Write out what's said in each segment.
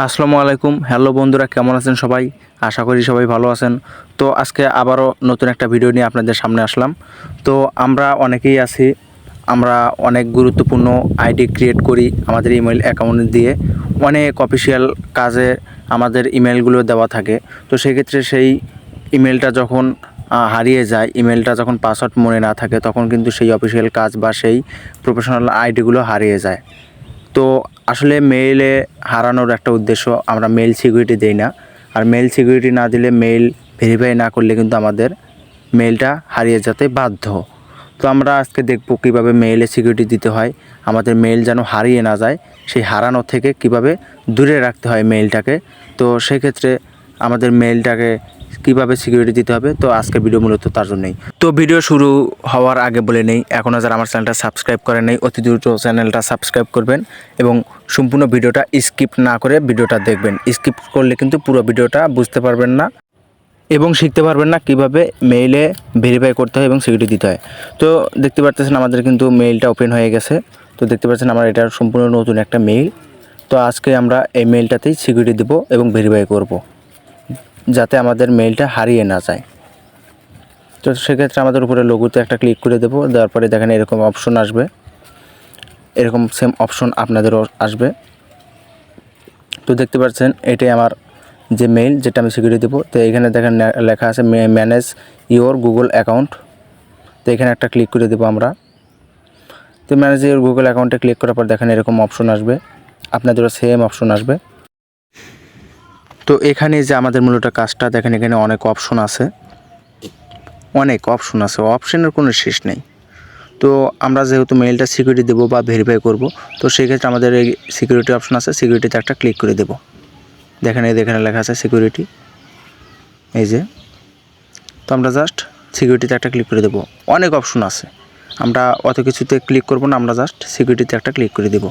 আসসালামু আলাইকুম। হ্যালো বন্ধুরা, কেমন আছেন সবাই? আশা করি সবাই ভালো আছেন। তো আজকে আবারও নতুন একটা ভিডিও নিয়ে আপনাদের সামনে আসলাম। তো আমরা অনেকেই আছি, আমরা অনেক গুরুত্বপূর্ণ আইডি ক্রিয়েট করি আমাদের ইমেল অ্যাকাউন্ট দিয়ে। অনেক অফিসিয়াল কাজে আমাদের ইমেলগুলো দেওয়া থাকে। তো সেক্ষেত্রে সেই ইমেলটা যখন হারিয়ে যায়, ইমেলটা যখন পাসওয়ার্ড মনে না থাকে, তখন কিন্তু সেই অফিসিয়াল কাজ বা সেই প্রফেশনাল আইডিগুলো হারিয়ে যায়। তো আসলে মেইলে হারানোর একটা উদ্দেশ্য আমরা মেল সিকিউরিটি দেই না। আর মেল সিকিউরিটি না দিলে মেল ভেরিফাই না করলে কিন্তু আমাদের মেলটা হারিয়ে যেতে বাধ্য। তো আমরা আজকে দেখব কীভাবে মেইলে সিকিউরিটি দিতে হয়, আমাদের মেল যেন হারিয়ে না যায়, সেই হারানো থেকে কীভাবে দূরে রাখতে হয় মেইলটাকে তো সেক্ষেত্রে আমাদের মেইলটাকে কীভাবে সিকিউরিটি দিতে হবে? তো আজকের ভিডিও মূলত তার জন্যই। তো ভিডিও শুরু হওয়ার আগে বলে নেই এখনও যারা আমার চ্যানেলটা সাবস্ক্রাইব করেন নেই, অতি দ্রুত চ্যানেলটা সাবস্ক্রাইব করবেন এবং সম্পূর্ণ ভিডিওটা স্কিপ না করে ভিডিওটা দেখবেন। স্কিপ করলে কিন্তু পুরো ভিডিওটা বুঝতে পারবেন না এবং শিখতে পারবেন না কীভাবে মেইলে ভেরিফাই করতে হয় এবং সিকিউরিটি দিতে হয়। তো দেখতে পাচ্ছেন আমাদের কিন্তু মেইলটা ওপেন হয়ে গেছে। তো দেখতে পাচ্ছেন আমার এটা সম্পূর্ণ নতুন একটা মেইল তো আজকে আমরা এই মেইলটাতেই সিকিউরিটি দেবো এবং ভেরিফাই করব। যাতে আমাদের মেইলটা হারিয়ে না যায়। তো সেক্ষেত্রে আমাদের উপরে লঘুতে একটা ক্লিক করে দেবো, দেওয়ার পরে দেখেন এরকম অপশন আসবে। এরকম সেম অপশন আপনাদেরও আসবে। তো দেখতে পাচ্ছেন, এটাই আমার যে মেইল যেটা আমি সিকিউরিটি দেবো। তো এখানে দেখেন লেখা আছে ম্যানেজ ইওর গুগল অ্যাকাউন্ট তো এখানে একটা ক্লিক করে দেবো আমরা। তো ম্যানেজ ইওর গুগল অ্যাকাউন্টে ক্লিক করার পর দেখেন এরকম অপশন আসবে। আপনাদেরও সেম অপশন আসবে। তো এখানে যে আমাদের মূলত কাজটা, দেখেন এখানে অনেক অপশন আছে। অনেক অপশন আছে অপশনের কোনো শেষ নেই। তো আমরা যেহেতু মেইলটা সিকিউরিটি দেবো বা ভেরিফাই করব, তো সেক্ষেত্রে আমাদের এই সিকিউরিটি অপশন আছে সিকিউরিটিতে একটা ক্লিক করে দেবো। দেখেন এই এখানে লেখা আছে সিকিউরিটি এই যে। তো আমরা জাস্ট সিকিউরিটিতে একটা ক্লিক করে দেবো। অনেক অপশন আছে। আমরা অত কিছুতে ক্লিক করব না, আমরা জাস্ট সিকিউরিটিতে একটা ক্লিক করে দেবো।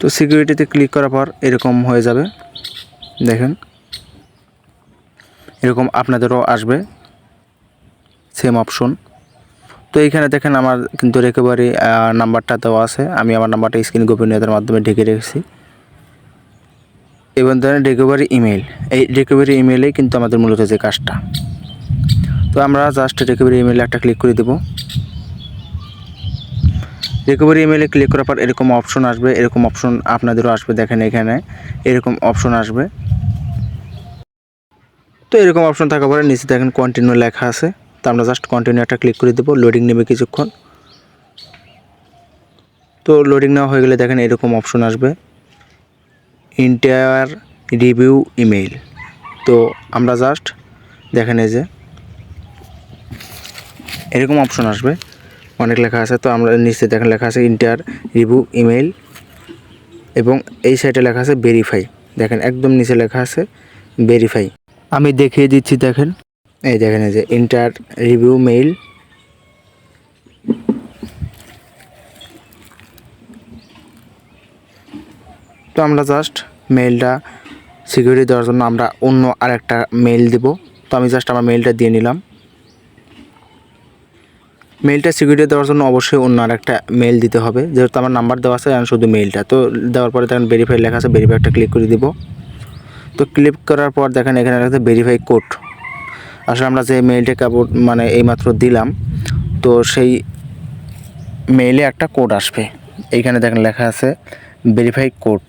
তো সিকিউরিটিতে ক্লিক করার পর এরকম হয়ে যাবে। দেখেন, এরকম আপনাদেরও আসবে। সেম অপশন তো এইখানে দেখেন আমার কিন্তু রিকভারি নাম্বারটা দেওয়া আছে। আমি আমার নাম্বারটা স্ক্রিন গোপনীয়তার মাধ্যমে ঢেকে রেখেছি। এবং ধরেন রিকভারি ইমেল এই রিকভারি ইমেলেই কিন্তু আমাদের মূলত যে কাজটা। তো আমরা জাস্ট রিকভারি ইমেলে একটা ক্লিক করে দেবো। রিকভারি ইমেলে ক্লিক করার পর এরকম অপশন আসবে, এরকম অপশন আপনাদেরও আসবে দেখেন এখানে, এরকম অপশন আসবে। তো এরকম অপশন থাকার পরে নিচে দেখেন কন্টিনিউ লেখা আছে, তো আমরা জাস্ট কন্টিনিউ একটা ক্লিক করে দেবো লোডিং নেবে কিছুক্ষণ। তো লোডিং নেওয়া হয়ে গেলে দেখেন এরকম অপশন আসবে ইন্টায়ার রিভিউ ইমেইল তো আমরা জাস্ট দেখেন এই যে, এরকম অপশন আসবে। অনেক লেখা আছে, তো আমরা নিচে দেখেন লেখা আছে ইন্টার রিভিউ ইমেইল এবং এই সাইডে লেখা আছে ভেরিফাই দেখেন একদম নিচে লেখা আছে ভেরিফাই আমি দেখিয়ে দিচ্ছি, দেখেন। এই দেখেন এই যে ইন্টার রিভিউ মেইল তো আমরা জাস্ট মেইলটা সিকিউরিটি দেওয়ার জন্য আমরা অন্য আরেকটা মেইল দেব। তো আমি জাস্ট আমার মেইলটা দিয়ে নিলাম। মেইলটা সিকিউরিটি দেওয়ার জন্য অবশ্যই অন্য আর একটা মেল দিতে হবে। যেহেতু আমার নাম্বার দেওয়া আছে শুধু মেইলটা তো দেওয়ার পরে দেখেন ভেরিফাই লেখা আছে ভেরিফাই একটা ক্লিক করে দিব। তো ক্লিক করার পর দেখেন এখানে লেখা আছে ভেরিফাই কোড আসলে আমরা যে মেইলটা কাপড় মানে এইমাত্র দিলাম, তো সেই মেইলে একটা কোড আসবে। এইখানে দেখেন লেখা আছে ভেরিফাই কোড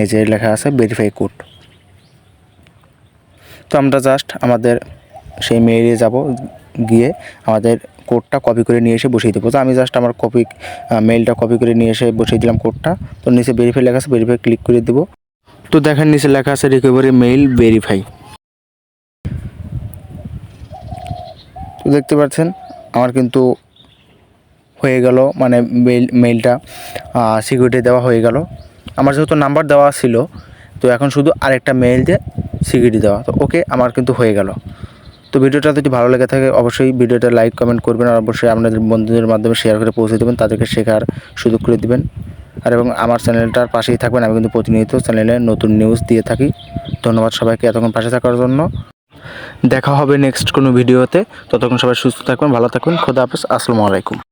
এই যে লেখা আছে ভেরিফাই কোড তো আমরা জাস্ট আমাদের সেই মেইলে যাব। গিয়ে আমাদের কোডটা কপি করে নিয়ে এসে বসিয়ে দেবো। তো আমি জাস্ট আমার কপি মেলটা কপি করে নিয়ে এসে বসিয়ে দিলাম কোডটা তো নিচে ভেরিফাই লেখা আছে ভেরিফাই ক্লিক করে দেবো। তো দেখেন নিচে লেখা আছে রিকভারি মেইল ভেরিফাই তো দেখতে পাচ্ছেন, আমার কিন্তু হয়ে গেল মানে মেইল মেইলটা সিকিউরিটি দেওয়া হয়ে গেল। আমার যেহেতু নাম্বার দেওয়া ছিল, তো এখন শুধু আরেকটা মেইল দিয়ে সিকিউরিটি দেওয়া। তো ওকে আমার কিন্তু হয়ে গেল। তো ভিডিওটা যদি ভালো লেগে থাকে, অবশ্যই ভিডিওটা লাইক কমেন্ট করবেন আর অবশ্যই আপনাদের বন্ধুদের মাধ্যমে শেয়ার করে পৌঁছে দেবেন, তাদেরকে শেখার সুযোগ করে দেবেন। আর এবং আমার চ্যানেলটার পাশেই থাকবেন, আমি কিন্তু প্রতিনিয়ত চ্যানেলে নতুন নিউজ দিয়ে থাকি। ধন্যবাদ সবাইকে এতক্ষণ পাশে থাকার জন্য। দেখা হবে নেক্সট কোনো ভিডিওতে ততক্ষণ সবাই সুস্থ থাকবেন, ভালো থাকবেন। খোদা হাফেজ, আসসালামু আলাইকুম।